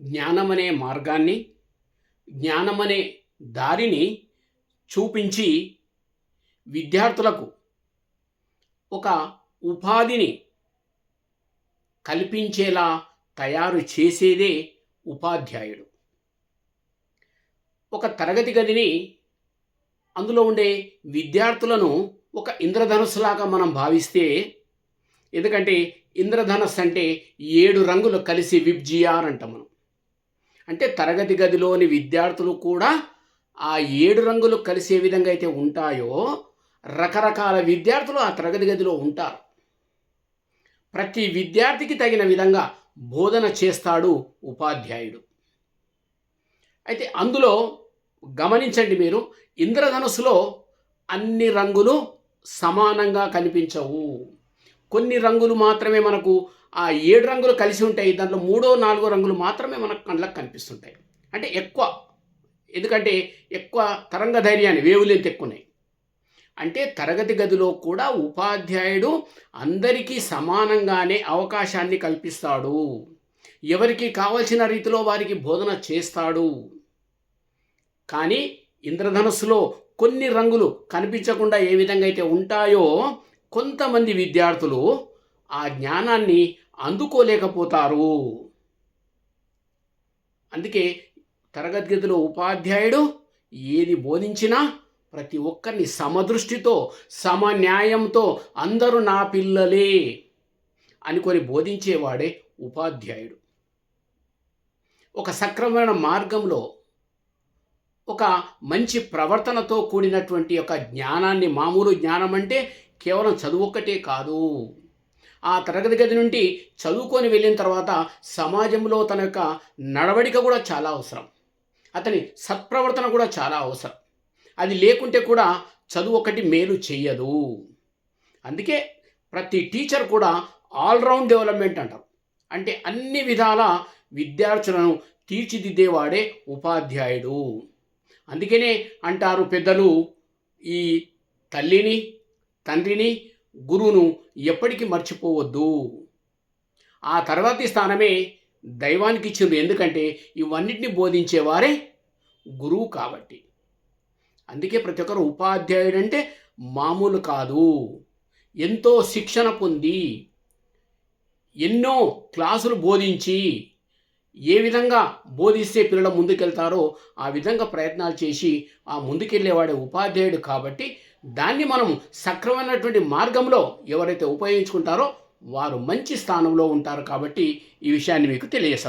జ్ఞానమనే మార్గాన్ని జ్ఞానమనే దారిని చూపించి విద్యార్థులకు ఒక ఉపాధిని కల్పించేలా తయారు చేసేదే ఉపాధ్యాయుడు. ఒక తరగతి గదిని అందులో ఉండే విద్యార్థులను ఒక ఇంద్రధనుస్సులాగా మనం భావిస్తే ఎందుకంటే ఇంద్రధనస్సు అంటే ఏడు రంగులు కలిసి విబ్జిఆర్ అంటాం మనం అంటే తరగతి గదిలోని విద్యార్థులు కూడా ఆ ఏడు రంగులు కలిసే విధంగా అయితే ఉంటాయో రకరకాల విద్యార్థులు ఆ తరగతి గదిలో ఉంటారు. ప్రతి విద్యార్థికి తగిన విధంగా బోధన చేస్తాడు ఉపాధ్యాయుడు. అయితే అందులో గమనించండి మీరు ఇంద్రధనుసులో అన్ని రంగులు సమానంగా కనిపించవు. కొన్ని రంగులు మాత్రమే మనకు ఆ ఏడు రంగులు కలిసి ఉంటాయి. దాంట్లో మూడో నాలుగో రంగులు మాత్రమే మనకు కళ్ళకు కనిపిస్తుంటాయి. అంటే ఎక్కువ. ఎందుకంటే ఎక్కువ తరంగ ధైర్యాన్ని వేవులెంత ఎక్కువ ఉన్నాయి అంటే తరగతి గదిలో కూడా ఉపాధ్యాయుడు అందరికీ సమానంగానే అవకాశాన్ని కల్పిస్తాడు. ఎవరికి కావలసిన రీతిలో వారికి బోధన చేస్తాడు. కానీ ఇంద్రధనస్సులో కొన్ని రంగులు కనిపించకుండా ఏ విధంగా అయితే ఉంటాయో కొంతమంది విద్యార్థులు ఆ జ్ఞానాన్ని అందుకోలేకపోతారు. అందుకే తరగతి గదిలో ఉపాధ్యాయుడు ఏది బోధించినా ప్రతి ఒక్కరిని సమదృష్టితో సమన్యాయంతో అందరూ నా పిల్లలే అనుకొని బోధించేవాడే ఉపాధ్యాయుడు. ఒక సక్రమమైన మార్గంలో ఒక మంచి ప్రవర్తనతో కూడినటువంటి ఒక జ్ఞానాన్ని మామూలు జ్ఞానం అంటే కేవలం చదువు ఒక్కటే కాదు. ఆ తరగతి గది నుండి చదువుకొని వెళ్ళిన తర్వాత సమాజంలో తన యొక్క నడవడిక కూడా చాలా అవసరం. అతని సత్ప్రవర్తన కూడా చాలా అవసరం. అది లేకుంటే కూడా చదువు ఒకటి మేలు చెయ్యదు. అందుకే ప్రతి టీచర్ కూడా ఆల్రౌండ్ డెవలప్మెంట్ అంటారు. అంటే అన్ని విధాల విద్యార్థులను తీర్చిదిద్దేవాడే ఉపాధ్యాయుడు. అందుకనే అంటారు పెద్దలు ఈ తల్లిని తండ్రిని గురువును ఎప్పటికీ మర్చిపోవద్దు. ఆ తర్వాతి స్థానమే దైవానికి ఇచ్చింది. ఎందుకంటే ఇవన్నిటిని బోధించేవారే గురువు కాబట్టి. అందుకే ప్రతి ఒక్కరు ఉపాధ్యాయుడు అంటే మామూలు కాదు. ఎంతో శిక్షణ పొంది ఎన్నో క్లాసులు బోధించి ఏ విధంగా బోధిస్తే పిల్లలు ముందుకెళ్తారో ఆ విధంగా ప్రయత్నాలు చేసి ఆ ముందుకెళ్ళేవాడే ఉపాధ్యాయుడు కాబట్టి దాన్ని మనం సక్రమైనటువంటి మార్గంలో ఎవరైతే ఉపయోగించుకుంటారో వారు మంచి స్థానంలో ఉంటారు కాబట్టి ఈ విషయాన్ని మీకు తెలియజేస్తాను.